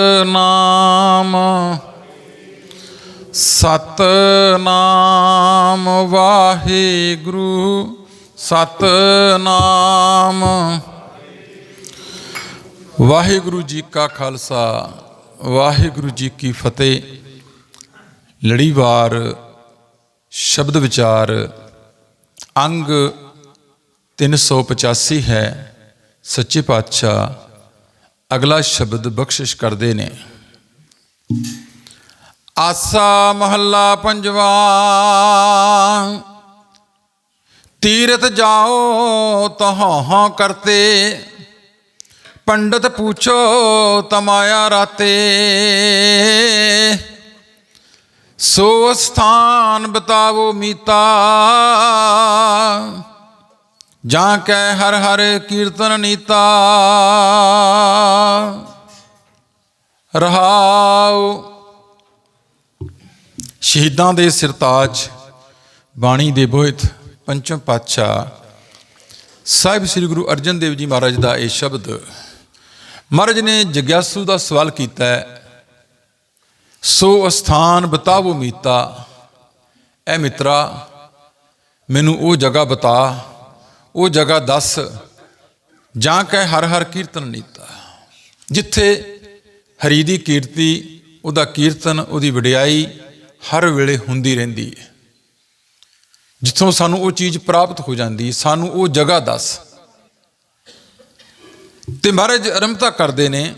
ਨਾਮ। ਸਤਨਾਮ ਵਾਹਿਗੁਰੂ ਸਤਨਾਮ। ਵਾਹਿਗੁਰੂ ਜੀ ਕਾ ਖਾਲਸਾ, ਵਾਹਿਗੁਰੂ ਜੀ ਕੀ ਫਤਿਹ। ਲੜੀਵਾਰ, ਸ਼ਬਦ ਵਿਚਾਰ, ਅੰਗ 385 ਹੈ, ਸੱਚੇ ਪਾਤਸ਼ਾਹ। ਅਗਲਾ ਸ਼ਬਦ ਬਖਸ਼ਿਸ਼ ਕਰਦੇ ਨੇ। ਆਸਾ ਮਹੱਲਾ ਪੰਜਵਾ, ਤੀਰਥ ਜਾਓ ਤਹਾਂ ਕਰਤੇ, ਪੰਡਤ ਪੁੱਛੋ ਤਮਾਇਆ ਰਾਤੇ। ਸੋ ਸਥਾਨ ਬਤਾਵੋ ਮੀਤਾ ਜਾਂ ਕੈ ਹਰ ਹਰ ਕੀਰਤਨ ਨੀਤਾ। ਰਹਾਉ। ਸ਼ਹੀਦਾਂ ਦੇ ਸਿਰਤਾਜ ਬਾਣੀ ਦੇ ਬੋਹਿਤ ਪੰਚਮ ਪਾਤਸ਼ਾਹ ਸਾਹਿਬ ਸ੍ਰੀ ਗੁਰੂ ਅਰਜਨ ਦੇਵ ਜੀ ਮਹਾਰਾਜ ਦਾ ਇਹ ਸ਼ਬਦ ਮਹਾਰਾਜ ਨੇ ਜਗਿਆਸੂ ਦਾ ਸਵਾਲ ਕੀਤਾ ਹੈ, ਸੋ ਅਸਥਾਨ ਬਤਾਵੋ ਮੀਤਾ, ਐ ਮਿੱਤਰਾ, ਮੈਨੂੰ ਉਹ ਜਗ੍ਹਾ ਬਤਾ ਉਹ ਜਗ੍ਹਾ ਦੱਸ, ਜਾਂ ਕੈ ਹਰ ਹਰ ਕੀਰਤਨ ਨੀਤਾ। ਜਿੱਥੇ ਹਰੀ ਦੀ ਕੀਰਤੀ, ਉਹਦਾ ਕੀਰਤਨ, ਉਹਦੀ ਵਡਿਆਈ ਹਰ ਵੇਲੇ ਹੁੰਦੀ ਰਹਿੰਦੀ ਹੈ। ਜਿੱਥੋਂ ਸਾਨੂੰ ਉਹ ਚੀਜ਼ ਪ੍ਰਾਪਤ ਹੋ ਜਾਂਦੀ, ਸਾਨੂੰ ਉਹ ਜਗ੍ਹਾ ਦੱਸ। ਤੇ ਮਹਾਰਾਜ ਅਰੰਭਤਾ ਕਰਦੇ ਨੇ,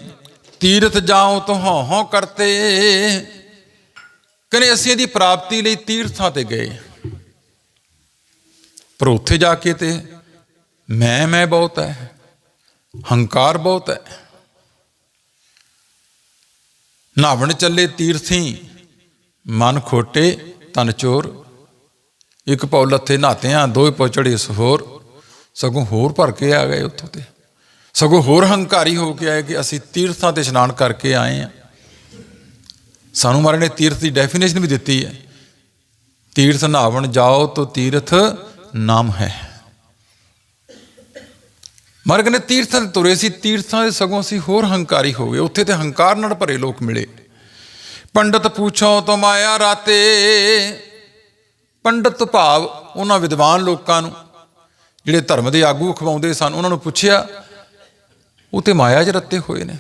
ਤੀਰਥ ਜਾਓ ਤੋ ਹਉ ਹਉ ਕਰਤੇ। ਕਹਿੰਦੇ ਅਸੀਂ ਇਹਦੀ ਪ੍ਰਾਪਤੀ ਲਈ ਤੀਰਥਾਂ ਤੇ ਗਏ। ਪਰ ਉੱਥੇ ਜਾ ਕੇ ਤੇ ਮੈਂ ਮੈਂ ਬਹੁਤ ਹੈ। ਹੰਕਾਰ ਬਹੁਤ ਹੈ। ਨਾਵਣ ਚੱਲੇ ਤੀਰਥੀ, ਮਨ ਖੋਟੇ, ਤਨ ਚੋਰ। ਇੱਕ ਪੌ ਲੱਥੇ ਨਹਾਤਿਆਂ ਦੋਏ ਪੌ ਚੜੇ ਸਹੋਰ ਸਗੋਂ ਹੋਰ ਭਰ ਕੇ ਆ ਗਏ ਉੱਥੋਂ ਤੇ। ਸਗੋਂ ਹੋਰ ਹੰਕਾਰੀ ਹੋ ਕੇ ਆਏ ਕਿ ਅਸੀਂ ਤੀਰਥਾਂ ਤੇ ਇਸ਼ਨਾਨ ਕਰਕੇ ਆਏ ਆ ਸਾਨੂੰ ਮਾਰੇ ਨੇ ਤੀਰਥ ਦੀ ਡੈਫੀਨੇਸ਼ਨ ਵੀ ਦਿੱਤੀ ਹੈ। ਤੀਰਥ ਨਹਾਵਣ ਜਾਓ ਤੋ ਤੀਰਥ ਨਾਮ ਹੈ। ਮਰਗ ਕਹਿੰਦੇ ਤੀਰਥਾਂ ਤੇ ਤੁਰੇ ਸੀ, ਤੀਰਥਾਂ ਦੇ ਸਗੋਂ ਅਸੀਂ ਹੋਰ ਹੰਕਾਰੀ ਹੋ ਗਏ। ਉੱਥੇ ਤੇ ਹੰਕਾਰ ਨਾਲ ਭਰੇ ਲੋਕ ਮਿਲੇ। ਪੰਡਤ ਪੁੱਛੋ ਤੋ ਮਾਇਆ ਰਾਤੇ? ਪੰਡਤ ਭਾਵ ਉਹਨਾਂ ਵਿਦਵਾਨ ਲੋਕਾਂ ਨੂੰ, ਜਿਹੜੇ ਧਰਮ ਦੇ ਆਗੂ ਖਵਾਉਂਦੇ ਸਨ, ਉਹਨਾਂ ਨੂੰ ਪੁੱਛਿਆ, ਉਹ ਤੇ ਮਾਇਆ 'ਚ ਰੱਤੇ ਹੋਏ ਨੇ।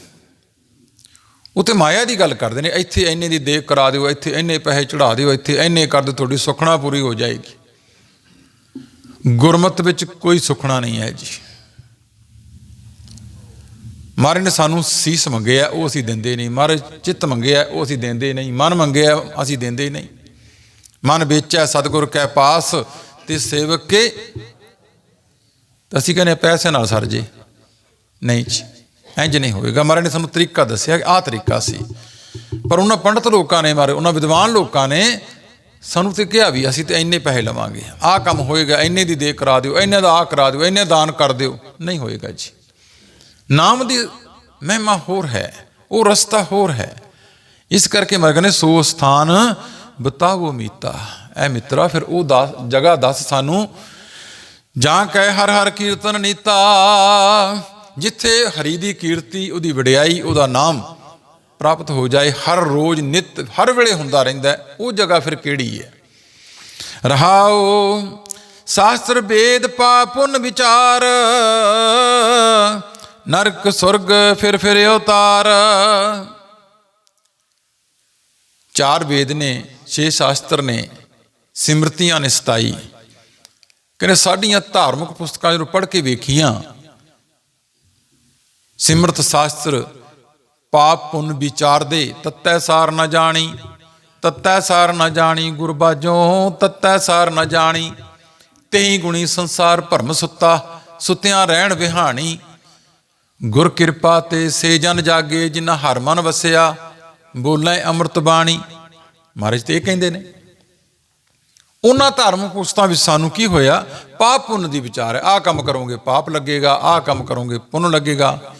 ਉਹ ਤੇ ਮਾਇਆ ਦੀ ਗੱਲ ਕਰਦੇ ਨੇ, ਇੱਥੇ ਇੰਨੇ ਦੀ ਦੇਖ ਕਰਾ ਦਿਓ, ਇੱਥੇ ਇੰਨੇ ਪੈਸੇ ਚੜਾ ਦਿਓ, ਇੱਥੇ ਇੰਨੇ ਕਰ ਦਿਓ, ਤੁਹਾਡੀ ਸੁਖਣਾ ਪੂਰੀ ਹੋ ਜਾਏਗੀ। ਗੁਰਮਤ ਵਿੱਚ ਕੋਈ ਸੁਖਣਾ ਨਹੀਂ ਹੈ ਜੀ। ਮਹਾਰਾਜ ਨੇ ਸਾਨੂੰ ਸੀਸ ਮੰਗਿਆ, ਉਹ ਅਸੀਂ ਦਿੰਦੇ ਨਹੀਂ। ਮਹਾਰਾਜ ਚਿੱਤ ਮੰਗਿਆ, ਉਹ ਅਸੀਂ ਦਿੰਦੇ ਨਹੀਂ। ਮਨ ਮੰਗਿਆ, ਅਸੀਂ ਦਿੰਦੇ ਨਹੀਂ। ਮਨ ਵੇਚਿਆ, ਸਤਿਗੁਰ ਕੈ ਪਾਸ ਤੇ ਸੇਵਕ ਕੇ ਤਾਂ ਅਸੀਂ ਕਹਿੰਦੇ ਹਾਂ, ਪੈਸੇ ਨਾਲ ਸਰ ਜੇ। ਨਹੀਂ ਜੀ ਇੰਜ ਨਹੀਂ ਹੋਵੇਗਾ ਮਹਾਰਾਜ ਨੇ ਸਾਨੂੰ ਤਰੀਕਾ ਦੱਸਿਆ ਕਿ ਆਹ ਤਰੀਕਾ ਸੀ। ਪਰ ਉਹਨਾਂ ਪੰਡਤ ਲੋਕਾਂ ਨੇ ਮਾਰੇ, ਉਹਨਾਂ ਵਿਦਵਾਨ ਲੋਕਾਂ ਨੇ ਸਾਨੂੰ ਤੇ ਕਿਹਾ ਵੀ, ਅਸੀਂ ਤੇ ਇੰਨੇ ਪੈਸੇ ਲਵਾਂਗੇ। ਆਹ ਕੰਮ ਹੋਏਗਾ, ਇੰਨੇ ਦੀ ਦੇ ਕਰਾ ਦਿਓ, ਇੰਨੇ ਦਾ ਆਹ ਕਰਾ ਦਿਓ, ਇੰਨੇ ਦਾਨ ਕਰ ਦਿਓ। ਨਹੀਂ ਹੋਏਗਾ ਜੀ। ਨਾਮ ਦੀ ਮਹਿਮਾ ਹੋਰ ਹੈ, ਉਹ ਰਸਤਾ ਹੋਰ ਹੈ। ਇਸ ਕਰਕੇ ਮਰਗ ਨੇ ਸੋ ਸਥਾਨ ਬਤਾਵੋ ਮੀਤਾ। ਐ ਮਿੱਤਰਾ, ਫਿਰ ਉਹ ਜਗ੍ਹਾ ਦੱਸ ਸਾਨੂੰ। ਜਾਂ ਕਹਿ ਹਰ ਹਰ ਕੀਰਤਨ ਨੀਤਾ, ਜਿੱਥੇ ਹਰੀ ਦੀ ਕੀਰਤੀ, ਉਹਦੀ ਵਡਿਆਈ, ਉਹਦਾ ਨਾਮ ਪ੍ਰਾਪਤ ਹੋ ਜਾਏ, ਹਰ ਰੋਜ਼ ਨਿਤ, ਹਰ ਵੇਲੇ ਹੁੰਦਾ ਰਹਿੰਦਾ ਉਹ ਜਗ੍ਹਾ ਫਿਰ ਕਿਹੜੀ ਹੈ? ਰਹਾਓ, ਸ਼ਾਸਤਰ ਵੇਦ ਪਾਪ ਪੁੰਨ ਵਿਚਾਰ ਨਰਕ ਸੁਰਗ ਫਿਰ ਫਿਰ ਅਵਤਾਰ ਚਾਰ ਵੇਦ ਨੇ, ਛੇ ਸ਼ਾਸਤਰ ਨੇ, ਸਿਮਰਤੀਆਂ ਨੇ 27 ਕਹਿੰਦੇ ਸਾਡੀਆਂ ਧਾਰਮਿਕ ਪੁਸਤਕਾਂ ਜਦੋਂ ਪੜ੍ਹ ਕੇ ਵੇਖੀਆਂ, ਸਿਮਰਤ ਸ਼ਾਸਤਰ ਪਾਪ ਪੁੰਨ ਵਿਚਾਰਦੇ ਤਤੈ ਸਾਰ ਨਾ ਜਾਣੀ, ਤਤੈ ਸਾਰ ਨਾ ਜਾਣੀ ਗੁਰਬਾਜੋਂ, ਤਤੈ ਸਾਰ ਨਾ ਜਾਣੀ ਤੇਹੀ ਗੁਣੀ ਸੰਸਾਰ ਭਰਮ ਸੁੱਤਾ, ਸੁੱਤਿਆਂ ਰਹਿਣ ਵਿਹਾਣੀ ਗੁਰ ਕਿਰਪਾ ਤੇ ਸੇ ਜਨ ਜਾਗੇ, ਜਿਨ੍ਹਾਂ ਹਰ ਮਨ ਵਸਿਆ, ਬੋਲੇ ਅੰਮ੍ਰਿਤ ਬਾਣੀ। ਮਹਾਰਾਜ ਤੇ ਇਹ ਕਹਿੰਦੇ ਨੇ, ਉਹਨਾਂ ਧਾਰਮਿਕ ਪੁਸਤਾਂ ਵਿੱਚ ਸਾਨੂੰ ਕੀ ਹੋਇਆ? ਪਾਪ ਪੁੰਨ ਦੀ ਵਿਚਾਰ ਹੈ। ਆਹ ਕੰਮ ਕਰੋਗੇ, ਪਾਪ ਲੱਗੇਗਾ, ਆਹ ਕੰਮ ਕਰੋਗੇ, ਪੁੰਨ ਲੱਗੇਗਾ।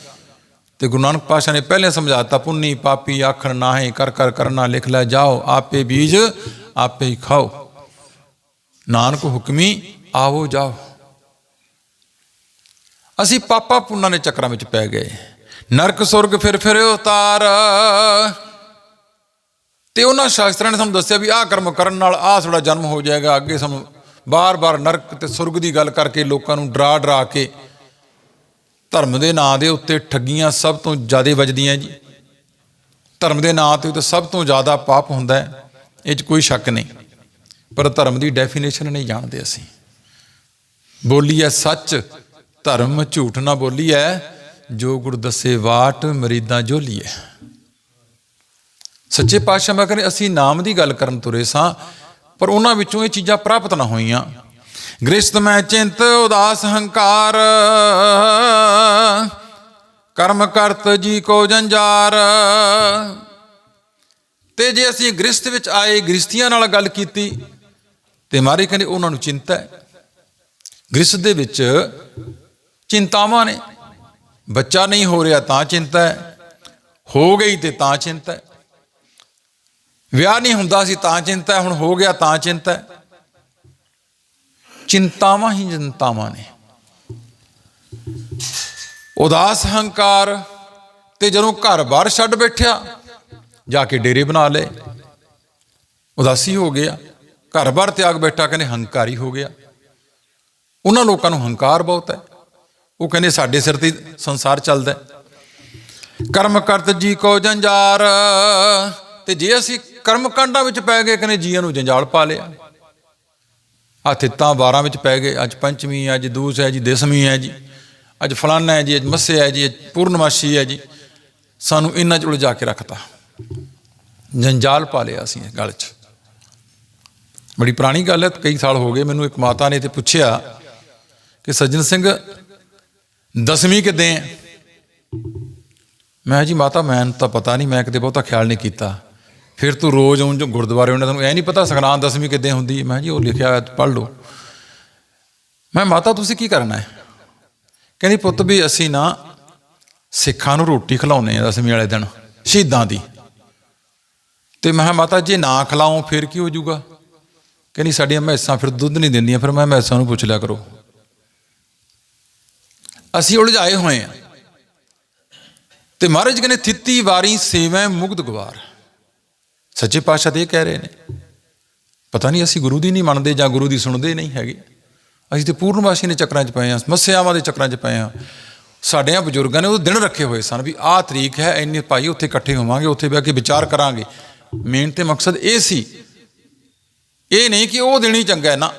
ਤੇ ਗੁਰੂ ਨਾਨਕ ਪਾਸ਼ਾ ਨੇ ਪਹਿਲੇ ਸਮਝਾਤਾ, ਪੁੰਨੀ ਪਾਪੀ ਆਖਣ ਨਾਹੀ, ਕਰ ਕਰ ਕਰਨਾ ਲਿਖ ਲੈ, ਜਾਓ, ਆਪੇ ਬੀਜ, ਆਪੇ ਹੀ ਖਾਓ। ਨਾਨਕ ਹੁਕਮੀ, ਆਵੋ ਜਾਓ। ਅਸੀਂ ਪਾਪਾ ਪੁੰਨਾਂ ਦੇ ਚੱਕਰਾਂ ਵਿੱਚ ਪੈ ਗਏ। ਨਰਕ, ਸੁਰਗ, ਫਿਰ ਫਿਰ ਉਤਾਰ। ਤੇ ਉਹਨਾਂ ਸ਼ਾਸਤਰਾਂ ਨੇ ਸਾਨੂੰ ਦੱਸਿਆ ਵੀ ਆਹ ਕਰਮ ਕਰਨ ਨਾਲ ਆਹ ਤੁਹਾਡਾ ਜਨਮ ਹੋ ਜਾਏਗਾ। ਅੱਗੇ ਸਾਨੂੰ ਬਾਰ-ਬਾਰ ਨਰਕ ਤੇ ਸੁਰਗ ਦੀ ਗੱਲ ਕਰਕੇ ਲੋਕਾਂ ਨੂੰ ਡਰਾ ਡਰਾ ਕੇ ਧਰਮ ਦੇ ਨਾਂ ਦੇ ਉੱਤੇ ਠੱਗੀਆਂ ਸਭ ਤੋਂ ਜ਼ਿਆਦਾ ਵੱਜਦੀਆਂ ਜੀ। ਧਰਮ ਦੇ ਨਾਂ ਤੇ ਤਾਂ ਸਭ ਤੋਂ ਜ਼ਿਆਦਾ ਪਾਪ ਹੁੰਦਾ ਹੈ। ਇਹ 'ਚ ਕੋਈ ਸ਼ੱਕ ਨਹੀਂ। ਪਰ ਧਰਮ ਦੀ ਡੈਫੀਨੇਸ਼ਨ ਨਹੀਂ ਜਾਣਦੇ ਅਸੀਂ। ਬੋਲੀ ਹੈ ਸੱਚ। ਧਰਮ ਝੂਠ ਨਾ ਬੋਲੀ ਹੈ ਜੋ ਗੁਰ ਦੱਸੇ ਵਾਟ ਮਰੀਦਾਂ ਜੋਲੀ ਸੱਚੇ ਪਾਤਸ਼ਾਹ, ਮੈਂ ਕਹਿੰਦੇ ਅਸੀਂ ਨਾਮ ਦੀ ਗੱਲ ਕਰਨ ਤੁਰੇ ਸਾਂ, ਪਰ ਉਹਨਾਂ ਵਿੱਚੋਂ ਇਹ ਚੀਜ਼ਾਂ ਪ੍ਰਾਪਤ ਨਾ ਹੋਈਆਂ। ਗ੍ਰਸਤ ਮੈਂ ਚਿੰਤ, ਉਦਾਸ ਹੰਕਾਰ, ਕਰਮ ਕਰਤ ਜੀ ਕੋ ਜੰਜਾਰ। ਤੇ ਜੇ ਅਸੀਂ ਗ੍ਰਸਤ ਵਿੱਚ ਆਏ ਗ੍ਰਸਤੀਆਂ ਨਾਲ ਗੱਲ ਕੀਤੀ, ਤੇ ਮਾਰੇ ਕਹਿੰਦੇ ਉਹਨਾਂ ਨੂੰ ਚਿੰਤਾ ਹੈ। ਗ੍ਰਸਤ ਦੇ ਵਿੱਚ ਚਿੰਤਾਵਾਂ ਨੇ। ਬੱਚਾ ਨਹੀਂ ਹੋ ਰਿਹਾ ਤਾਂ ਚਿੰਤਾ ਹੈ। ਹੋ ਗਈ ਤੇ ਤਾਂ ਚਿੰਤਾ ਹੈ। ਵਿਆਹ ਨਹੀਂ ਹੁੰਦਾ ਸੀ ਤਾਂ ਚਿੰਤਾ ਹੁਣ ਹੋ ਗਿਆ ਤਾਂ ਚਿੰਤਾ ਚਿੰਤਾਵਾਂ ਹੀ ਚਿੰਤਾਵਾਂ ਨੇ। ਉਦਾਸ ਹੰਕਾਰ ਤੇ ਜਦੋਂ ਘਰ-ਬਾਰ ਛੱਡ ਬੈਠਿਆ, ਜਾ ਕੇ ਡੇਰੇ ਬਣਾ ਲਏ। ਉਦਾਸੀ ਹੋ ਗਿਆ। ਘਰ-ਬਾਰ ਤਿਆਗ ਬੈਠਾ, ਕਹਿੰਦੇ ਹੰਕਾਰੀ ਹੋ ਗਿਆ। ਉਹਨਾਂ ਲੋਕਾਂ ਨੂੰ ਹੰਕਾਰ ਬਹੁਤ ਹੈ। ਉਹ ਕਹਿੰਦੇ ਸਾਡੇ ਸਿਰ ਤੇ ਸੰਸਾਰ ਚੱਲਦਾ ਕਰਮ ਕਰਤ ਜੀ ਕੋ ਜੰਜਾਰ। ਤੇ ਜੇ ਅਸੀਂ ਕਰਮ ਕਾਂਡਾਂ ਵਿੱਚ ਪੈ ਗਏ, ਕਹਿੰਦੇ ਜੀਆਂ ਨੂੰ ਜੰਜਾਲ ਪਾ ਲਿਆ। ਆ ਥਿੱਤਾਂ 12 ਵਿੱਚ ਪੈ ਗਏ, ਅੱਜ ਪੰਚਮੀ ਹੈ ਅੱਜ ਦੂਸ ਹੈ ਜੀ, ਦਸਵੀਂ ਹੈ ਜੀ, ਅੱਜ ਫਲਾਨਾ ਹੈ ਜੀ, ਅੱਜ ਮੱਸੇ ਹੈ ਜੀ, ਅੱਜ ਪੂਰਨਮਾਸ਼ੀ ਹੈ ਜੀ। ਸਾਨੂੰ ਇਹਨਾਂ 'ਚ ਉਲਝਾ ਕੇ ਰੱਖਤਾ। ਜੰਜਾਲ ਪਾ ਲਿਆ ਅਸੀਂ ਇਸ ਗੱਲ 'ਚ। ਬੜੀ ਪੁਰਾਣੀ ਗੱਲ ਹੈ, ਕਈ ਸਾਲ ਹੋ ਗਏ, ਮੈਨੂੰ ਇੱਕ ਮਾਤਾ ਨੇ ਤੇ ਪੁੱਛਿਆ ਕਿ ਸੱਜਣ ਸਿੰਘ ਦਸਵੀਂ ਕਿੱਦਾਂ ਹੈ? ਮੈਂ ਕਿਹਾ ਜੀ, ਮਾਤਾ, ਮੈਨੂੰ ਤਾਂ ਪਤਾ ਨਹੀਂ, ਮੈਂ ਕਿਤੇ ਬਹੁਤਾ ਖਿਆਲ ਨਹੀਂ ਕੀਤਾ। ਫਿਰ ਤੂੰ ਰੋਜ਼ ਉਂਝ ਗੁਰਦੁਆਰੇ ਉਹਨਾਂ ਤੁਹਾਨੂੰ ਐ ਨਹੀਂ ਪਤਾ ਸੰਗਰਾਂਦ ਦਸਵੀਂ ਕਿੱਦਾਂ ਹੁੰਦੀ ਹੈ? ਮੈਂ ਕਿਹਾ ਜੀ, ਉਹ ਲਿਖਿਆ ਹੋਇਆ, ਪੜ੍ਹ ਲਓ। ਮੈਂ ਮਾਤਾ, ਤੁਸੀਂ ਕੀ ਕਰਨਾ ਹੈ? ਕਹਿੰਦੀ, ਪੁੱਤ ਵੀ ਅਸੀਂ ਨਾ ਸਿੱਖਾਂ ਨੂੰ ਰੋਟੀ ਖਿਲਾਉਂਦੇ ਆ ਦਸਵੀਂ ਵਾਲੇ ਦਿਨ, ਸ਼ਹੀਦਾਂ ਦੀ। ਤੇ ਮੈਂ ਕਿਹਾ, ਮਾਤਾ, ਜੇ ਨਾ ਖਿਲਾਉਂ ਫਿਰ ਕੀ ਹੋ ਜਾਊਗਾ? ਕਹਿੰਦੀ, ਸਾਡੀਆਂ ਮੈਸਾਂ ਫਿਰ ਦੁੱਧ ਨਹੀਂ ਦਿੰਦੀਆਂ, ਫਿਰ ਮੈਂ ਮੈਸਾਂ ਨੂੰ ਪੁੱਛ ਲਿਆ ਕਰੋ। ਅਸੀਂ ਉਲਝਾਏ ਹੋਏ ਆ ਤੇ ਮਹਾਰਾਜ ਕਹਿੰਦੇ, ਥਿੱਤੀ ਵਾਰੀ ਸੇਵੈ ਮੁਗਧ ਗਵਾਰ ਸੱਚੇ ਪਾਤਸ਼ਾਹ ਤੇ ਇਹ ਕਹਿ ਰਹੇ ਨੇ, ਪਤਾ ਨਹੀਂ ਅਸੀਂ ਗੁਰੂ ਦੀ ਨਹੀਂ ਮੰਨਦੇ ਜਾਂ ਗੁਰੂ ਦੀ ਸੁਣਦੇ ਨਹੀਂ ਹੈਗੇ। ਅਸੀਂ ਤੇ ਪੂਰਨਵਾਸੀ ਦੇ ਚੱਕਰਾਂ 'ਚ ਪਏ ਆ ਸਮੱਸਿਆਵਾਂ ਦੇ ਚੱਕਰਾਂ 'ਚ ਪਏ ਆ ਸਾਡਿਆਂ ਬਜ਼ੁਰਗਾਂ ਨੇ ਉਹ ਦਿਨ ਰੱਖੇ ਹੋਏ ਸਨ ਵੀ ਆਹ ਤਰੀਕ ਹੈ, ਇੰਨੇ ਭਾਈ ਉੱਥੇ ਇਕੱਠੇ ਹੋਵਾਂਗੇ, ਉੱਥੇ ਬਹਿ ਕੇ ਵਿਚਾਰ ਕਰਾਂਗੇ। ਮੇਨ ਤੇ ਮਕਸਦ ਇਹ ਸੀ, ਇਹ ਨਹੀਂ ਕਿ ਉਹ ਦਿਨ ਹੀ ਚੰਗਾ ਹੈ, ਨਾ।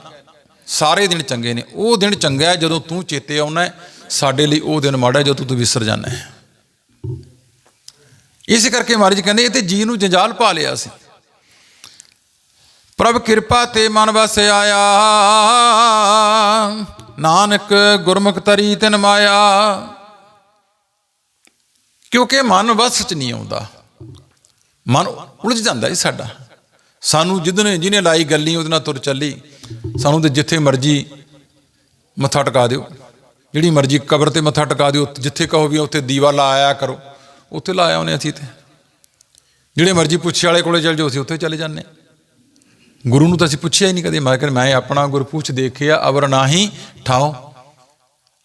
ਸਾਰੇ ਦਿਨ ਚੰਗੇ ਨੇ। ਉਹ ਦਿਨ ਚੰਗਾ ਹੈ ਜਦੋਂ ਤੂੰ ਚੇਤੇ ਆਉਣਾ ਹੈ ਸਾਡੇ ਲਈ ਉਹ ਦਿਨ ਮਾੜਾ ਜਦੋਂ ਤੂੰ ਵਿਸਰ ਜਾਣਾ ਹੈ। ਇਸ ਕਰਕੇ ਮਹਾਰਾਜ ਕਹਿੰਦੇ, ਇਹ ਤੇ ਜੀ ਨੂੰ ਜੰਜਾਲ ਪਾ ਲਿਆ ਸੀ। ਪ੍ਰਭ ਕਿਰਪਾ ਤੇ ਮਨ ਵਸ ਆਇਆ। ਨਾਨਕ ਗੁਰਮੁਖ ਤਰੀ ਤਿਨ ਮਾਇਆ। ਕਿਉਂਕਿ ਮਨ ਵਸ ਚ ਨਹੀਂ ਆਉਂਦਾ। ਮਨ ਉਲਝ ਜਾਂਦਾ ਜੀ ਸਾਡਾ। ਸਾਨੂੰ ਜਿੱਦਨੇ ਜਿਹਨੇ ਲਾਈ ਗੱਲੀ, ਉਹਦੇ ਨਾਲ ਤੁਰ ਚੱਲੀ। ਸਾਨੂੰ ਤੇ ਜਿੱਥੇ ਮਰਜ਼ੀ ਮੱਥਾ ਟਿਕਾ ਦਿਓ। ਜਿਹੜੀ ਮਰਜ਼ੀ ਕਬਰ ਤੇ ਮੱਥਾ ਟਿਕਾ ਦਿਓ, ਜਿੱਥੇ ਕਹੋ ਵੀ ਉੱਥੇ ਦੀਵਾ ਲਾਇਆ ਕਰੋ। ਉੱਥੇ ਲਾਇਆ ਉਹਨੇ ਅਸੀਂ ਤੇ। ਜਿਹੜੇ ਮਰਜ਼ੀ ਪੁੱਛੇ ਵਾਲੇ ਕੋਲੇ ਚੱਲ ਜਾਓ, ਅਸੀਂ ਉੱਥੇ ਚਲੇ ਜਾਂਦੇ ਹਾਂ। ਗੁਰੂ ਨੂੰ ਤਾਂ ਅਸੀਂ ਪੁੱਛਿਆ ਹੀ ਨਹੀਂ ਕਦੇ, ਮੈਂ ਕਿਹਾ, ਮੈਂ ਆਪਣਾ ਗੁਰ ਪੁੱਛ ਦੇਖਿਆ, ਅਵਰ ਨਾਹੀ ਠਾਓ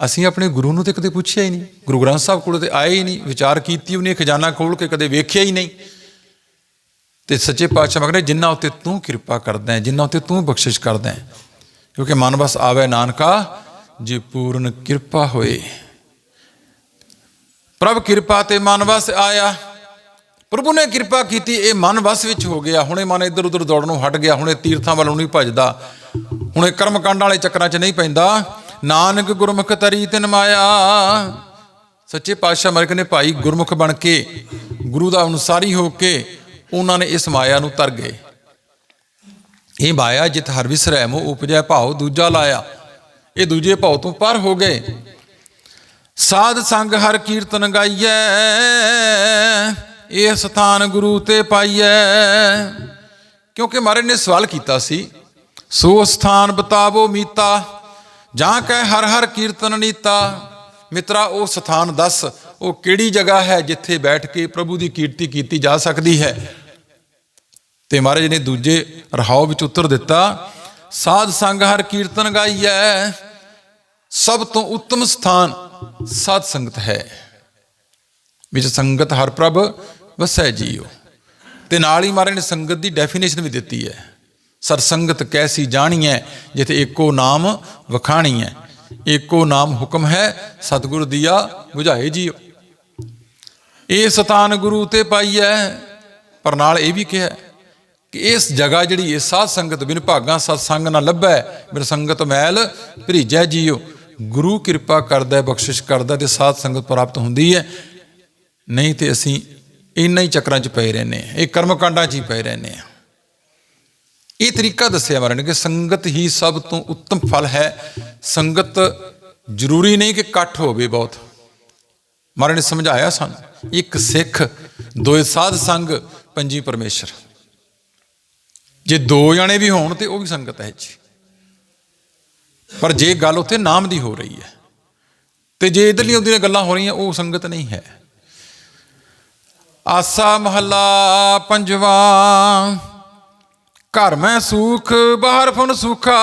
ਅਸੀਂ ਆਪਣੇ ਗੁਰੂ ਨੂੰ ਤੇ ਕਦੇ ਪੁੱਛਿਆ ਹੀ ਨਹੀਂ। ਗੁਰੂ ਗ੍ਰੰਥ ਸਾਹਿਬ ਕੋਲ ਤੇ ਆਏ ਹੀ ਨਹੀਂ, ਵਿਚਾਰ ਕੀਤੀ ਉਹਨੇ, ਖਜ਼ਾਨਾ ਖੋਲ ਕੇ ਕਦੇ ਵੇਖਿਆ ਹੀ ਨਹੀਂ। ਤੇ ਸੱਚੇ ਪਾਤਸ਼ਾਹ ਮਗਰੇ ਜਿੰਨਾ ਉੱਤੇ ਤੂੰ ਕਿਰਪਾ ਕਰਦਾ ਹੈ, ਜਿੰਨਾ ਉੱਤੇ ਤੂੰ ਬਖਸ਼ਿਸ਼ ਕਰਦਾ ਹੈ, ਕਿਉਂਕਿ ਮਨ ਬਸ ਆਵੇ ਨਾਨਕਾ ਜੇ ਪੂਰਨ ਕਿਰਪਾ ਹੋਏ। ਪ੍ਰਭ ਕਿਰਪਾ ਤੇ ਮਨ ਵਸ ਆਇਆ। ਪ੍ਰਭੂ ਨੇ ਕਿਰਪਾ ਕੀਤੀ, ਇਹ ਮਨ ਵਸ ਵਿੱਚ ਹੋ ਗਿਆ। ਹੁਣੇ ਮਨ ਇੱਧਰ ਉੱਧਰ ਦੌੜਨੋਂ ਹਟ ਗਿਆ। ਹੁਣੇ ਤੀਰਥਾਂ ਵੱਲੋਂ ਨੂੰ ਨਹੀਂ ਭਜਦਾ। ਹੁਣੇ ਕਰਮ ਕਾਂਡਾਂ ਵਾਲੇ ਚੱਕਰਾਂ 'ਚ ਨਹੀਂ ਪੈਂਦਾ। ਨਾਨਕ ਗੁਰਮੁਖ ਤਰੀ ਤਿਨ ਮਾਇਆ। ਸੱਚੇ ਪਾਤਸ਼ਾਹ ਮਰਕ ਨੇ ਭਾਈ ਗੁਰਮੁਖ ਬਣ ਕੇ, ਗੁਰੂ ਦਾ ਅਨੁਸਾਰੀ ਹੋ ਕੇ ਉਹਨਾਂ ਨੇ ਇਸ ਮਾਇਆ ਨੂੰ ਤਰ ਗਏ। ਇਹ ਮਾਇਆ ਜਿਤ ਹਰ ਵਿਸਰੈ ਮੋ ਉਪਜੈ ਭਾਉ ਦੂਜਾ ਲਾਇਆ। ਇਹ ਦੂਜੇ ਭਾਉ ਤੋਂ ਪਰ ਹੋ ਗਏ। ਸਾਧ ਸੰਗ ਹਰ ਕੀਰਤਨ ਗਾਈਐ, ਇਹ ਸਥਾਨ ਗੁਰੂ ਤੇ ਪਾਈਐ। ਕਿਉਂਕਿ ਮਹਾਰਾਜ ਨੇ ਸਵਾਲ ਕੀਤਾ ਸੀ, ਸੋ ਸਥਾਨ ਬਤਾਵੋ ਮੀਤਾ, ਜਾਂ ਕਹਿ ਹਰ ਹਰ ਕੀਰਤਨ ਨੀਤਾ। ਮਿੱਤਰਾ, ਉਹ ਸਥਾਨ ਦੱਸ, ਉਹ ਕਿਹੜੀ ਜਗ੍ਹਾ ਹੈ ਜਿੱਥੇ ਬੈਠ ਕੇ ਪ੍ਰਭੂ ਦੀ ਕੀਰਤੀ ਕੀਤੀ ਜਾ ਸਕਦੀ ਹੈ? ਤੇ ਮਹਾਰਾਜ ਨੇ ਦੂਜੇ ਰਹਾਉ ਵਿੱਚ ਉੱਤਰ ਦਿੱਤਾ ਸਾਧ ਸੰਗ ਹਰ ਕੀਰਤਨ ਗਾਈਐ, ਸਭ ਤੋਂ ਉੱਤਮ ਸਥਾਨ ਸਾਧ ਸੰਗਤ ਹੈ। ਵਿੱਚ ਸੰਗਤ ਹਰ ਪ੍ਰਭ ਵਸੈ ਜੀਓ। ਤੇ ਨਾਲ ਹੀ ਮਹਾਰਾਜ ਨੇ ਸੰਗਤ ਦੀ ਡੈਫੀਨੇਸ਼ਨ ਵੀ ਦਿੱਤੀ ਹੈ। ਸਰ ਸੰਗਤ ਕੈਸੀ ਜਾਣੀ ਹੈ ਜਿਥੇ ਏਕੋ ਨਾਮ ਵਖਾਣੀ ਹੈ ਏਕੋ ਨਾਮ ਹੁਕਮ ਹੈ, ਸਤਿਗੁਰ ਦੀਆ 부ਝਾਏ ਜੀਓ। ਇਹ ਸਤਾਨ ਗੁਰੂ ਤੇ ਪਾਈਐ, ਪਰ ਨਾਲ ਇਹ ਵੀ ਕਿਹਾ ਕਿ ਇਸ ਜਗ੍ਹਾ ਜਿਹੜੀ ਇਹ ਸਾਧ ਸੰਗਤ ਬਿਨ ਭਾਗਾਂ ਸਤ ਸੰਗ ਨਾ ਲੱਭੈ ਬਿਨ ਸੰਗਤ ਮੈਲ ਭਰੀਜੈ ਜੀਓ। ਗੁਰੂ ਕਿਰਪਾ ਕਰਦਾ ਹੈ ਬਖਸ਼ਿਸ਼ ਕਰਦਾ ਤੇ ਸਾਧ ਸੰਗਤ ਪ੍ਰਾਪਤ ਹੁੰਦੀ ਹੈ। ਨਹੀਂ ਤੇ ਅਸੀਂ ਇੰਨਾ ਹੀ ਚੱਕਰਾਂ 'ਚ ਪਏ ਰਹਿੰਦੇ ਹਾਂ, ਇਹ ਕਰਮ ਕਾਂਡਾਂ 'ਚ ਹੀ ਪਏ ਰਹਿੰਦੇ ਹਾਂ। ਇਹ ਤਰੀਕਾ ਦੱਸਿਆ ਮਹਾਰਾਜ ਨੇ ਕਿ ਸੰਗਤ ਹੀ ਸਭ ਤੋਂ ਉੱਤਮ ਫਲ ਹੈ। ਸੰਗਤ ਜ਼ਰੂਰੀ ਨਹੀਂ ਕਿ ਇਕੱਠ ਹੋਵੇ ਬਹੁਤ। ਮਹਾਰਾਜ ਨੇ ਸਮਝਾਇਆ ਸਾਨੂੰ, ਇੱਕ ਸਿੱਖ ਦੋਏ ਸਾਧ ਸੰਗ, ਪੰਜੀ ਪਰਮੇਸ਼ਰ। ਜੇ ਦੋ ਜਣੇ ਵੀ ਹੋਣ ਤੇ ਉਹ ਵੀ ਸੰਗਤ ਹੈ ਜੀ। ਪਰ ਜੇ ਗੱਲ ਉੱਥੇ ਨਾਮ ਦੀ ਹੋ ਰਹੀ ਹੈ ਤੇ ਜੇ ਇਧਰਲੀਆਂ ਉਧਰਲੀਆਂ ਗੱਲਾਂ ਹੋ ਰਹੀਆਂ, ਉਹ ਸੰਗਤ ਨਹੀਂ ਹੈ। ਆਸਾ ਮਹੱਲਾ ਪੰਜਵਾ, ਘਰ ਮੈਂ ਸੁਖ, ਬਾਹਰ ਫਨ ਸੁਖਾ,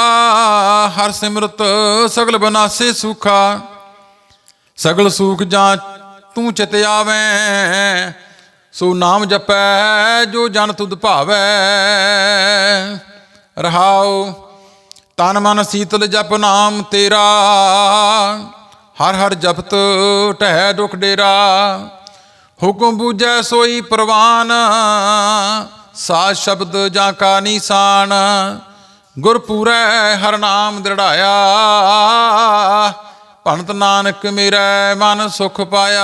ਹਰ ਸਿਮਰਤ ਸਗਲ ਬਨਾਸੇ ਸੁਖਾ। ਸਗਲ ਸੁਖ ਜਾਂ ਤੂੰ ਚਿਤ ਆਵੈ ਸੋ ਨਾਮ ਜਪੈ ਜੋ ਜਨ ਤੁਧ ਭਾਵੈ। ਰਹਾਉ, ਤਨ ਮਨ ਸੀਤਲ ਜਪ ਨਾਮ ਤੇਰਾ। ਹਰ ਹਰ ਜਪਤ ਟਹਿ ਦੁਖ ਡੇਰਾ। ਹੁਕਮ ਬੂਝੈ ਸੋਈ ਪ੍ਰਵਾਨ। ਸਾ ਸ਼ਬਦ ਜਾਂ ਕਾ ਨਿਸ਼ਾਨ। ਗੁਰ ਪੂਰੈ ਹਰ ਨਾਮ ਦ੍ਰਿੜਾਇਆ। ਭਣਤ ਨਾਨਕ ਮੇਰਾ ਮਨ ਸੁਖ ਪਾਇਆ।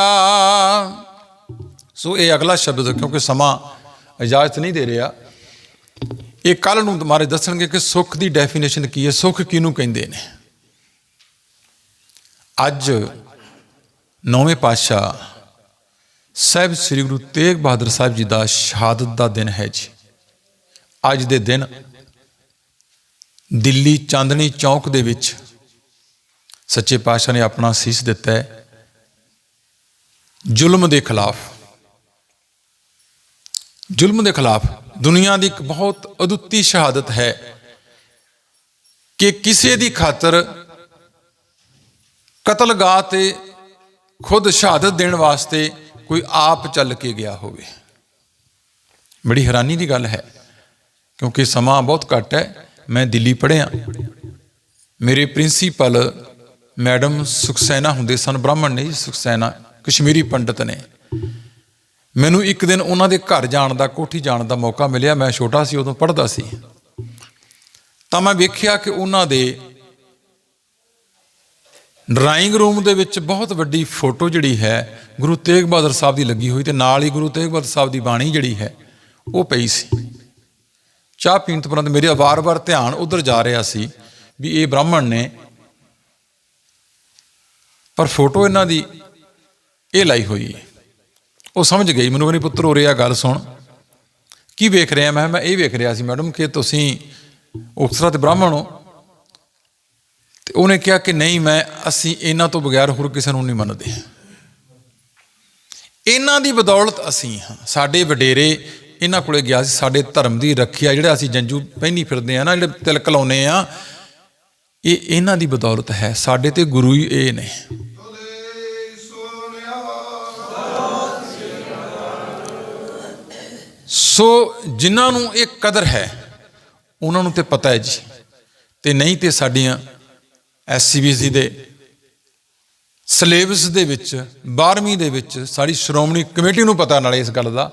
ਸੋ ਇਹ ਅਗਲਾ ਸ਼ਬਦ, ਕਿਉਂਕਿ ਸਮਾਂ ਇਜਾਜ਼ਤ ਨਹੀਂ ਦੇ ਰਿਹਾ। ਇਹ ਕੱਲ ਨੂੰ ਤੁਹਾਰੇ ਦੱਸਣਗੇ ਕਿ ਸੁੱਖ ਦੀ ਡੈਫੀਨੇਸ਼ਨ ਕੀ ਹੈ, ਸੁੱਖ ਕਿਹਨੂੰ ਕਹਿੰਦੇ ਨੇ? ਅੱਜ ਨੌਵੇਂ ਪਾਤਸ਼ਾਹ ਸਾਹਿਬ ਸ੍ਰੀ ਗੁਰੂ ਤੇਗ ਬਹਾਦਰ ਸਾਹਿਬ ਜੀ ਦਾ ਸ਼ਹਾਦਤ ਦਾ ਦਿਨ ਹੈ ਜੀ। ਅੱਜ ਦੇ ਦਿਨ ਦਿੱਲੀ ਚਾਂਦਨੀ ਚੌਕ ਦੇ ਵਿੱਚ ਸੱਚੇ ਪਾਤਸ਼ਾਹ ਨੇ ਆਪਣਾ ਸੀਸ ਦਿੱਤਾ ਹੈ। ਜ਼ੁਲਮ ਦੇ ਖਿਲਾਫ ਜ਼ੁਲਮ ਦੇ ਖਿਲਾਫ ਦੁਨੀਆ ਦੀ ਇੱਕ ਬਹੁਤ ਅਦੁੱਤੀ ਸ਼ਹਾਦਤ ਹੈ ਕਿ ਕਿਸੇ ਦੀ ਖਾਤਰ ਕਤਲਗਾਹ ਤੇ ਖੁਦ ਸ਼ਹਾਦਤ ਦੇਣ ਵਾਸਤੇ ਕੋਈ ਆਪ ਚੱਲ ਕੇ ਗਿਆ ਹੋਵੇ। ਬੜੀ ਹੈਰਾਨੀ ਦੀ ਗੱਲ ਹੈ, ਕਿਉਂਕਿ ਸਮਾਂ ਬਹੁਤ ਘੱਟ ਹੈ, ਮੈਂ ਦਿੱਲੀ ਪੜ੍ਹਿਆ। ਮੇਰੇ ਪ੍ਰਿੰਸੀਪਲ ਮੈਡਮ ਸੁਖਸੈਨਾ ਹੁੰਦੇ ਸਨ, ਬ੍ਰਾਹਮਣ ਨੇ ਜੀ, ਸੁਖਸੈਨਾ, ਕਸ਼ਮੀਰੀ ਪੰਡਤ ਨੇ। ਮੈਨੂੰ ਇੱਕ ਦਿਨ ਉਹਨਾਂ ਦੇ ਘਰ ਜਾਣ ਦਾ, ਕੋਠੀ ਜਾਣ ਦਾ ਮੌਕਾ ਮਿਲਿਆ। ਮੈਂ ਛੋਟਾ ਸੀ, ਉਦੋਂ ਪੜ੍ਹਦਾ ਸੀ। ਤਾਂ ਮੈਂ ਵੇਖਿਆ ਕਿ ਉਹਨਾਂ ਦੇ ਡਰਾਇੰਗ ਰੂਮ ਦੇ ਵਿੱਚ ਬਹੁਤ ਵੱਡੀ ਫੋਟੋ ਜਿਹੜੀ ਹੈ, ਗੁਰੂ ਤੇਗ ਬਹਾਦਰ ਸਾਹਿਬ ਦੀ ਲੱਗੀ ਹੋਈ ਤੇ ਨਾਲ ਹੀ ਗੁਰੂ ਤੇਗ ਬਹਾਦਰ ਸਾਹਿਬ ਦੀ ਬਾਣੀ ਜਿਹੜੀ ਹੈ, ਉਹ ਪਈ ਸੀ। ਚਾਹ ਪੀਣ ਤੋਂ ਪਰੰਤ ਮੇਰਾ ਵਾਰ-ਵਾਰ ਧਿਆਨ ਉਧਰ ਜਾ ਰਿਹਾ ਸੀ ਵੀ ਇਹ ਬ੍ਰਾਹਮਣ ਨੇ, ਪਰ ਫੋਟੋ ਇਹਨਾਂ ਦੀ ਇਹ ਲਾਈ ਹੋਈ ਹੈ। ਉਹ ਸਮਝ ਗਈ, ਮੈਨੂੰ ਕਹਿੰਦੀ, ਪੁੱਤਰ ਹੋ ਆ, ਗੱਲ ਸੁਣ। ਕੀ ਵੇਖ ਰਿਹਾ ਮੈਂ? ਮੈਂ ਇਹ ਵੇਖ ਰਿਹਾ ਸੀ, ਮੈਡਮ, ਕਿ ਤੁਸੀਂ ਉਪਸਰਾ ਤੇ ਬ੍ਰਾਹਮਣ ਹੋ। ਤੇ ਉਹਨੇ ਕਿਹਾ ਕਿ ਨਹੀਂ, ਮੈਂ, ਅਸੀਂ ਇਹਨਾਂ ਤੋਂ ਬਗੈਰ ਹੋਰ ਕਿਸੇ ਨੂੰ ਨਹੀਂ ਮੰਨਦੇ। ਇਹਨਾਂ ਦੀ ਬਦੌਲਤ ਅਸੀਂ ਹਾਂ। ਸਾਡੇ ਵਡੇਰੇ ਇਹਨਾਂ ਕੋਲੇ ਗਿਆ ਸੀ, ਸਾਡੇ ਧਰਮ ਦੀ ਰੱਖਿਆ, ਜਿਹੜਾ ਅਸੀਂ ਜੰਜੂ ਪਹਿਨੀ ਫਿਰਦੇ ਆ ਨਾ, ਜਿਹੜੇ ਤਿਲਕ ਲਾਉਨੇ ਆ ਇਹ ਇਹਨਾਂ ਦੀ ਬਦੌਲਤ ਹੈ, ਸਾਡੇ ਤੇ ਗੁਰੂ ਹੀ ਇਹ ਨੇ। ਸੋ ਜਿਨ੍ਹਾਂ ਨੂੰ ਇਹ ਕਦਰ ਹੈ, ਉਹਨਾਂ ਨੂੰ ਤੇ ਪਤਾ ਹੈ ਜੀ। ਤੇ ਨਹੀਂ ਤੇ ਸਾਡੀਆਂ ਐਸਸੀਬੀਸੀ ਦੇ ਸਿਲੇਬਸ ਦੇ ਵਿੱਚ 12ਵੀਂ ਦੇ ਵਿੱਚ ਸਾਡੀ ਸ਼੍ਰੋਮਣੀ ਕਮੇਟੀ ਨੂੰ ਪਤਾ ਨਾਲੇ ਇਸ ਗੱਲ ਦਾ।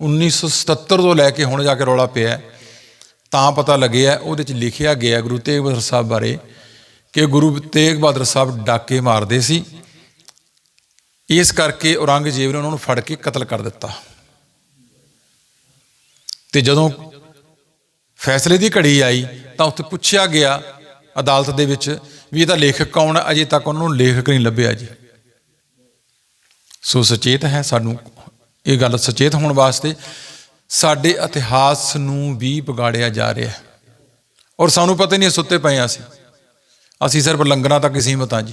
1977 ਤੋਂ ਲੈ ਕੇ ਹੁਣ ਜਾ ਕੇ ਰੌਲਾ ਪਿਆ ਤਾਂ ਪਤਾ ਲੱਗਿਆ, ਉਹਦੇ ਚ ਲਿਖਿਆ ਗਿਆ ਗੁਰੂ ਤੇਗ ਬਹਾਦਰ ਸਾਹਿਬ ਬਾਰੇ ਕਿ ਗੁਰੂ ਤੇਗ ਬਹਾਦਰ ਸਾਹਿਬ ਡਾਕੇ ਮਾਰਦੇ ਸੀ। ਇਸ ਕਰਕੇ ਔਰੰਗਜ਼ੇਬ ਨੇ ਉਹਨਾਂ ਨੂੰ ਫੜ ਕੇ ਕਤਲ ਕਰ ਦਿੱਤਾ। ਤੇ ਜਦੋਂ ਫੈਸਲੇ ਦੀ ਘੜੀ ਆਈ ਤਾਂ ਉੱਥੇ ਪੁੱਛਿਆ ਗਿਆ ਅਦਾਲਤ ਦੇ ਵਿੱਚ ਵੀ ਇਹਦਾ ਲੇਖਕ ਕੌਣ ਹੈ ਅਜੇ ਤੱਕ ਉਹਨੂੰ ਲੇਖਕ ਨਹੀਂ ਲੱਭਿਆ ਜੀ। ਸੋ ਸੁਚੇਤ ਹੈ ਸਾਨੂੰ ਇਹ ਗੱਲ ਸੁਚੇਤ ਹੋਣ ਵਾਸਤੇ ਸਾਡੇ ਇਤਿਹਾਸ ਨੂੰ ਵੀ ਵਿਗਾੜਿਆ ਜਾ ਰਿਹਾ ਹੈ। ਔਰ ਸਾਨੂੰ ਪਤਾ ਹੀ ਨਹੀਂ ਸੁੱਤੇ ਪਏ ਹਾਂ ਅਸੀਂ। ਅਸੀਂ ਸਿਰਫ ਲੰਗਰਾਂ ਤੱਕ ਹੀ ਸੀਮਤ ਹਾਂ ਜੀ।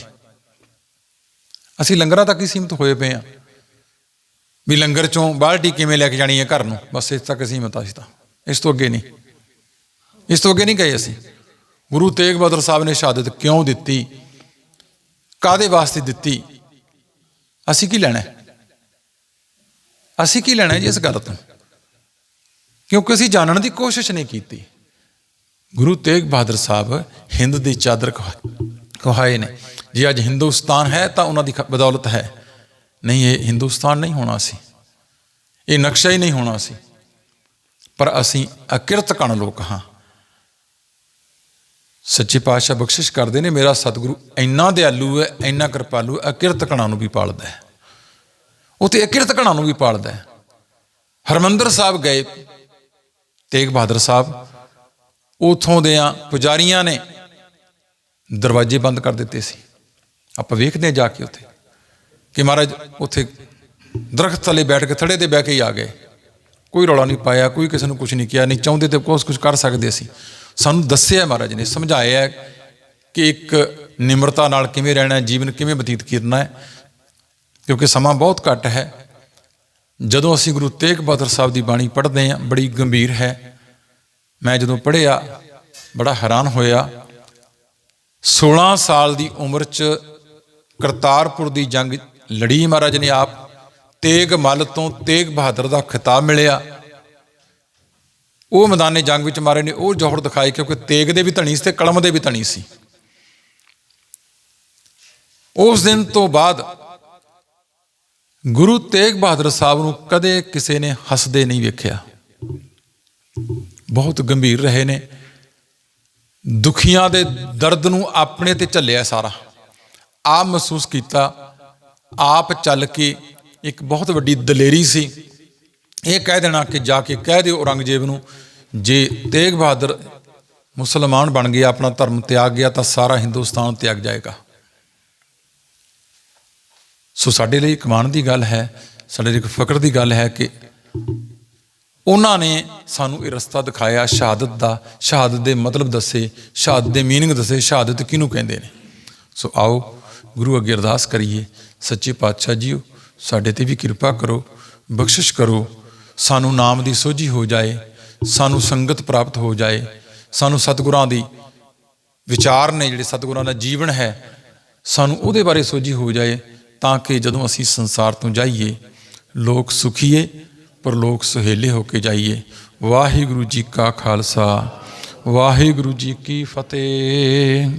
ਅਸੀਂ ਲੰਗਰਾਂ ਤੱਕ ਹੀ ਸੀਮਤ ਹੋਏ ਪਏ ਹਾਂ। ਵੀ ਲੰਗਰ ਚੋਂ ਬਾਲਟੀ ਕਿਵੇਂ ਲੈ ਕੇ ਜਾਣੀ ਹੈ ਘਰ ਨੂੰ? ਬਸ ਇਸ ਤੱਕ ਸੀਮਤ ਆ ਸੀ ਤਾਂ। ਇਸ ਤੋਂ ਅੱਗੇ ਨਹੀਂ। ਇਸ ਤੋਂ ਅੱਗੇ ਨਹੀਂ ਗਏ ਅਸੀਂ। ਗੁਰੂ ਤੇਗ ਬਹਾਦਰ ਸਾਹਿਬ ਨੇ ਸ਼ਹਾਦਤ ਕਿਉਂ ਦਿੱਤੀ? ਕਾਦੇ ਵਾਸਤੇ ਦਿੱਤੀ? ਅਸੀਂ ਕੀ ਲੈਣਾ ਅਸੀਂ ਕੀ ਲੈਣਾ ਜੀ ਇਸ ਗੱਲ ਤੋਂ? ਕਿਉਂਕਿ ਅਸੀਂ ਜਾਣਨ ਦੀ ਕੋਸ਼ਿਸ਼ ਨਹੀਂ ਕੀਤੀ। ਗੁਰੂ ਤੇਗ ਬਹਾਦਰ ਸਾਹਿਬ ਹਿੰਦ ਦੀ ਚਾਦਰ ਕਹਾ- ਕਹਾਏ ਨੇ, ਜੇ ਅੱਜ ਹਿੰਦੁਸਤਾਨ ਹੈ ਤਾਂ ਉਹਨਾਂ ਦੀ ਬਦੌਲਤ ਹੈ। ਨਹੀਂ, ਇਹ ਹਿੰਦੁਸਤਾਨ ਨਹੀਂ ਹੋਣਾ ਸੀ। ਇਹ ਨਕਸ਼ਾ ਹੀ ਨਹੀਂ ਹੋਣਾ ਸੀ। ਪਰ ਅਸੀਂ ਅਕਿਰਤ ਕਣ ਲੋਕ ਹਾਂ। ਸੱਚੇ ਪਾਤਸ਼ਾਹ ਬਖਸ਼ਿਸ਼ ਕਰਦੇ ਨੇ, ਮੇਰਾ ਸਤਿਗੁਰੂ ਇੰਨਾ ਦਿਆਲੂ ਹੈ, ਇੰਨਾ ਕਿਰਪਾਲੂ ਹੈ, ਅਕਿਰਤ ਕਣਾਂ ਨੂੰ ਵੀ ਪਾਲਦਾ ਹੈ। ਉਹ ਤੇ ਅਕਿਰਤ ਕਣਾਂ ਨੂੰ ਵੀ ਪਾਲਦਾ ਹੈ। ਹਰਮੰਦਰ ਸਾਹਿਬ ਗਏ, ਤੇਗ ਬਹਾਦਰ ਸਾਹਿਬ, ਉਥੋਂ ਦੇ ਆ ਪੁਜਾਰੀਆਂ ਨੇ ਦਰਵਾਜ਼ੇ ਬੰਦ ਕਰ ਦਿੱਤੇ ਸੀ। ਆਪਾਂ ਵੇਖਦੇ ਹਾਂ ਜਾ ਕੇ ਉੱਥੇ। ਕਿ ਮਹਾਰਾਜ, ਉੱਥੇ ਦਰਖਤ ਥੱਲੇ ਬੈਠ ਕੇ ਥੜੇ ਤੇ ਬਹਿ ਕੇ ਹੀ ਆ ਗਏ। ਕੋਈ ਰੌਲਾ ਨਹੀਂ ਪਾਇਆ, ਕੋਈ ਕਿਸੇ ਨੂੰ ਕੁਝ ਨਹੀਂ ਕਿਹਾ, ਨਹੀਂ ਚਾਹੁੰਦੇ ਤੇ ਕੁਛ ਕੁਝ ਕਰ ਸਕਦੇ ਸੀ। ਸਾਨੂੰ ਦੱਸਿਆ ਮਹਾਰਾਜ ਨੇ, ਸਮਝਾਇਆ ਕਿ ਇੱਕ ਨਿਮਰਤਾ ਨਾਲ ਕਿਵੇਂ ਰਹਿਣਾ ਹੈ, ਜੀਵਨ ਕਿਵੇਂ ਬਤੀਤ ਕਰਨਾ ਹੈ, ਕਿਉਂਕਿ ਸਮਾਂ ਬਹੁਤ ਘੱਟ ਹੈ। ਜਦੋਂ ਅਸੀਂ ਗੁਰੂ ਤੇਗ ਬਹਾਦਰ ਸਾਹਿਬ ਦੀ ਬਾਣੀ ਪੜ੍ਹਦੇ ਹਾਂ, ਬੜੀ ਗੰਭੀਰ ਹੈ। ਮੈਂ ਜਦੋਂ ਪੜ੍ਹਿਆ, ਬੜਾ ਹੈਰਾਨ ਹੋਇਆ। 16 ਸਾਲ ਦੀ ਉਮਰ 'ਚ ਕਰਤਾਰਪੁਰ ਦੀ ਜੰਗ ਲੜੀ ਮਹਾਰਾਜ ਨੇ ਆਪ ਤੇਗ ਮੱਲ ਤੋਂ ਤੇਗ ਬਹਾਦਰ ਦਾ ਖਿਤਾਬ ਮਿਲਿਆ। ਉਹ ਮੈਦਾਨੇ ਜੰਗ ਵਿੱਚ ਮਾਰੇ ਨੇ, ਉਹ ਜੋਹਰ ਦਿਖਾਏ ਕਿਉਂਕਿ ਤੇਗ ਦੇ ਵੀ ਧਣੀ ਸੀ ਤੇ ਕਲਮ ਦੇ ਵੀ ਧਣੀ ਸੀ। ਉਸ ਦਿਨ ਤੋਂ ਬਾਅਦ ਗੁਰੂ ਤੇਗ ਬਹਾਦਰ ਸਾਹਿਬ ਨੂੰ ਕਦੇ ਕਿਸੇ ਨੇ ਹੱਸਦੇ ਨਹੀਂ ਵੇਖਿਆ। ਬਹੁਤ ਗੰਭੀਰ ਰਹੇ ਨੇ। ਦੁਖੀਆਂ ਦੇ ਦਰਦ ਨੂੰ ਆਪਣੇ ਤੇ ਝੱਲਿਆ ਸਾਰਾ। ਆਪ ਮਹਿਸੂਸ ਕੀਤਾ ਆਪ ਚੱਲ ਕੇ ਇੱਕ ਬਹੁਤ ਵੱਡੀ ਦਲੇਰੀ ਸੀ। ਇਹ ਕਹਿ ਦੇਣਾ ਕਿ ਜਾ ਕੇ ਕਹਿ ਦਿਓ ਔਰੰਗਜ਼ੇਬ ਨੂੰ, ਜੇ ਤੇਗ ਬਹਾਦਰ ਮੁਸਲਮਾਨ ਬਣ ਗਿਆ, ਆਪਣਾ ਧਰਮ ਤਿਆਗ ਗਿਆ, ਤਾਂ ਸਾਰਾ ਹਿੰਦੁਸਤਾਨ ਤਿਆਗ ਜਾਏਗਾ। ਸੋ ਸਾਡੇ ਲਈ ਇੱਕ ਮਾਣ ਦੀ ਗੱਲ ਹੈ, ਸਾਡੇ ਲਈ ਇੱਕ ਫਕਰ ਦੀ ਗੱਲ ਹੈ ਕਿ ਉਹਨਾਂ ਨੇ ਸਾਨੂੰ ਇਹ ਰਸਤਾ ਦਿਖਾਇਆ, ਸ਼ਹਾਦਤ ਦਾ, ਸ਼ਹਾਦਤ ਦੇ ਮਤਲਬ ਦੱਸੇ, ਸ਼ਹਾਦਤ ਦੇ ਮੀਨਿੰਗ ਦੱਸੇ, ਸ਼ਹਾਦਤ ਕਿਹਨੂੰ ਕਹਿੰਦੇ ਨੇ। ਸੋ ਆਓ ਗੁਰੂ ਅੱਗੇ ਅਰਦਾਸ ਕਰੀਏ ਸੱਚੇ ਪਾਤਸ਼ਾਹ ਜੀਓ, ਸਾਡੇ ਤੇ ਵੀ ਕਿਰਪਾ ਕਰੋ, ਬਖਸ਼ਿਸ਼ ਕਰੋ। ਸਾਨੂੰ ਨਾਮ ਦੀ ਸੋਝੀ ਹੋ ਜਾਏ, ਸਾਨੂੰ ਸੰਗਤ ਪ੍ਰਾਪਤ ਹੋ ਜਾਏ। ਸਾਨੂੰ ਸਤਿਗੁਰਾਂ ਦੀ ਵਿਚਾਰ ਨੇ ਜਿਹੜੇ ਸਤਿਗੁਰਾਂ ਦਾ ਜੀਵਨ ਹੈ, ਸਾਨੂੰ ਉਹਦੇ ਬਾਰੇ ਸੋਝੀ ਹੋ ਜਾਏ, ਤਾਂ ਕਿ ਜਦੋਂ ਅਸੀਂ ਸੰਸਾਰ ਤੋਂ ਜਾਈਏ, ਲੋਕ ਸੁਖੀਏ ਪਰ ਲੋਕ ਸੁਹੇਲੇ ਹੋ ਕੇ ਜਾਈਏ। ਵਾਹਿਗੁਰੂ ਜੀ ਕਾ ਖਾਲਸਾ, ਵਾਹਿਗੁਰੂ ਜੀ ਕੀ ਫਤਿਹ।